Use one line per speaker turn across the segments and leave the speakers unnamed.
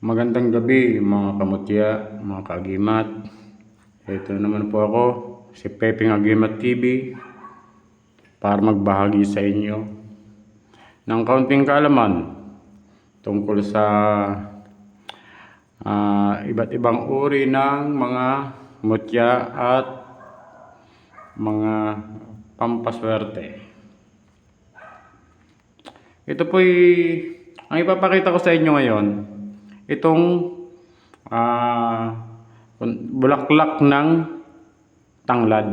Magandang gabi mga kamutya, mga kaagimat. Ito na naman po ako, si Pepeng Agimat TV para magbahagi sa inyo ng kaunting kaalaman tungkol sa ah, iba't ibang uri ng mga mutya at mga pampaswerte. Ito po'y, ang ipapakita ko sa inyo ngayon, itong ah, bulaklak ng tanglad.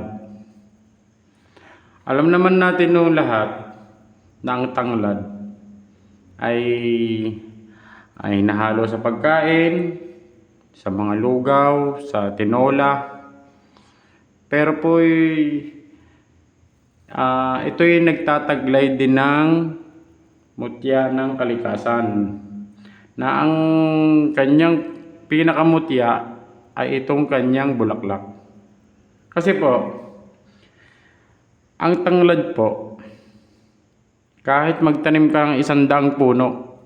Alam naman natin noong lahat na ang tanglad ay ay nahalo sa pagkain, sa mga lugaw, sa tinola. Pero po'y ah, ito'y nagtataglay din ng mutya ng kalikasan na ang kanyang pinakamutya ay itong kanyang bulaklak. Kasi po, ang tanglad po, kahit magtanim ka ng isang daang puno,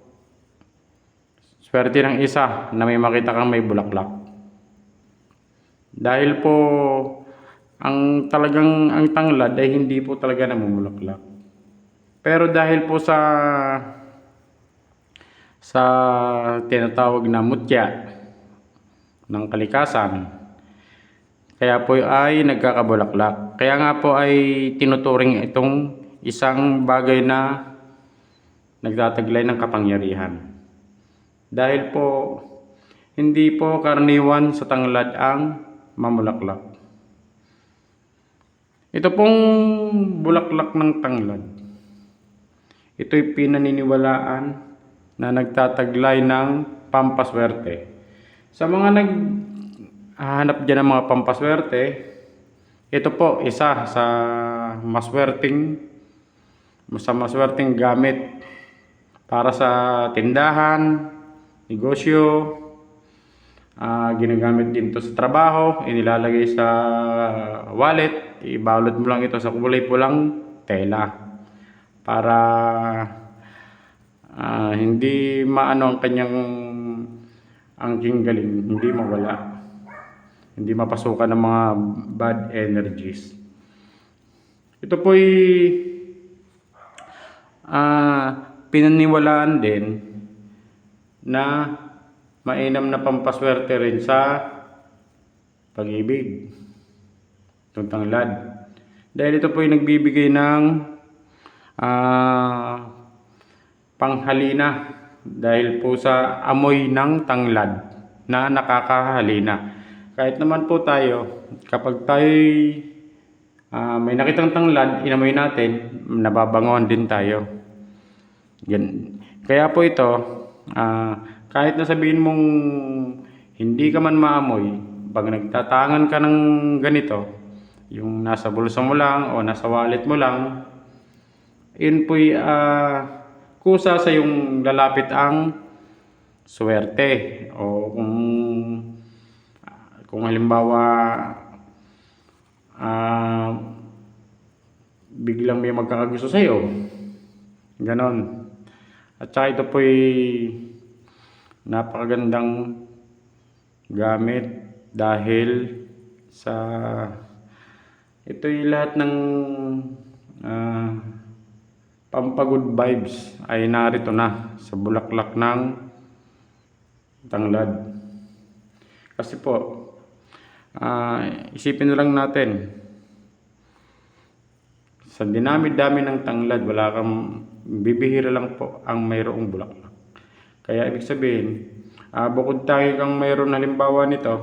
swerte ng isa na may makita kang may bulaklak. Dahil po, ang talagang ang tanglad ay hindi po talaga namumulaklak. Pero dahil po sa sa tinatawag na mutya ng kalikasan, kaya po ay nagkakabulaklak. Kaya nga po ay tinuturing itong isang bagay na nagtataglay ng kapangyarihan. Dahil po hindi po karaniwan sa tanglad ang mamulaklak. Ito pong bulaklak ng tanglad. Ito'y pinaniniwalaan na nagtataglay ng pampaswerte. Sa mga naghahanap dyan ng mga pampaswerte, ito po isa sa maswerteng sa maswerteng gamit para sa tindahan, negosyo, ah, ginagamit din to sa trabaho, inilalagay sa wallet, ibalot mo lang ito sa kulay pulang tela para ah, hindi maano ang kanyang ang galing, hindi mawala. Hindi mapasukan ng mga bad energies. Ito po'y ah, pinaniwalaan din na mainam na pampaswerte rin sa pag-ibig. Itong tanglad. Dahil ito po'y nagbibigay ng ah, panghalina dahil po sa amoy ng tanglad na nakakahalina. Kahit naman po tayo, kapag tayo may nakitang tanglad, inamoy natin, nababangon din tayo. Yan. Kaya po ito, ah, kahit na sabihin mong hindi ka man maamoy, pag nagtatangan ka ng ganito, yung nasa bulsa mo lang o nasa wallet mo lang, yun po'y ah, kusa sa yung lalapit ang swerte o kung kung halimbawa ah, biglang may magkakagusto sa iyo ganon. At saka ito po'y napakagandang gamit dahil sa ito'y lahat ng ah, pampagood vibes ay narito na sa bulaklak ng tanglad. Kasi po, ah, isipin na lang natin, sa dinami-dami ng tanglad, wala kang, bibihira lang po ang mayroong bulaklak. Kaya ibig sabihin, ah, bukod tayo kang mayroon halimbawa nito,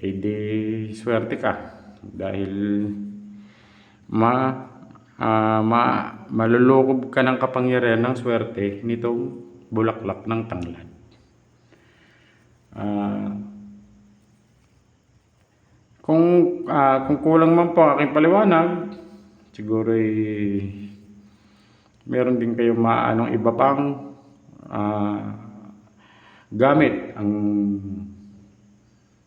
eh di swerte ka. Dahil ma ah, ma, malulukob ka ng kapangyarihan ng swerte nitong bulaklak ng tanglad. Ah, kung ah, kung kulang man po aking paliwanag, siguro meron din kayo maanong iba pang ah, gamit ang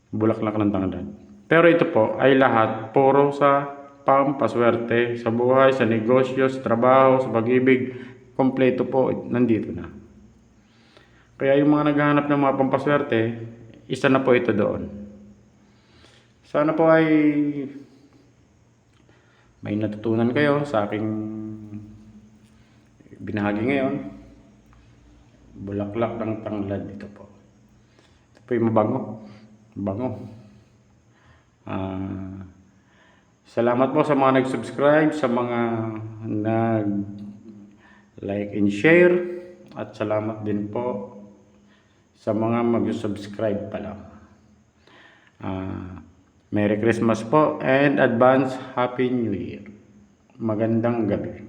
bulaklak ng tanglad. Pero ito po ay lahat puro sa pampaswerte sa buhay, sa negosyo, sa trabaho, sa pag-ibig. Kompleto po, nandito na. Kaya yung mga naghahanap ng mga pampaswerte, isa na po ito doon. Sana po ay may natutunan kayo sa aking binahagi ngayon. Bulaklak ng tanglad ito po. Ito po yung mabango. Bango. Ah, salamat po sa mga nag-subscribe, sa mga nag like and share at salamat din po sa mga mag-subscribe pa lang. Ah, Merry Christmas po and advance Happy New Year. Magandang gabi.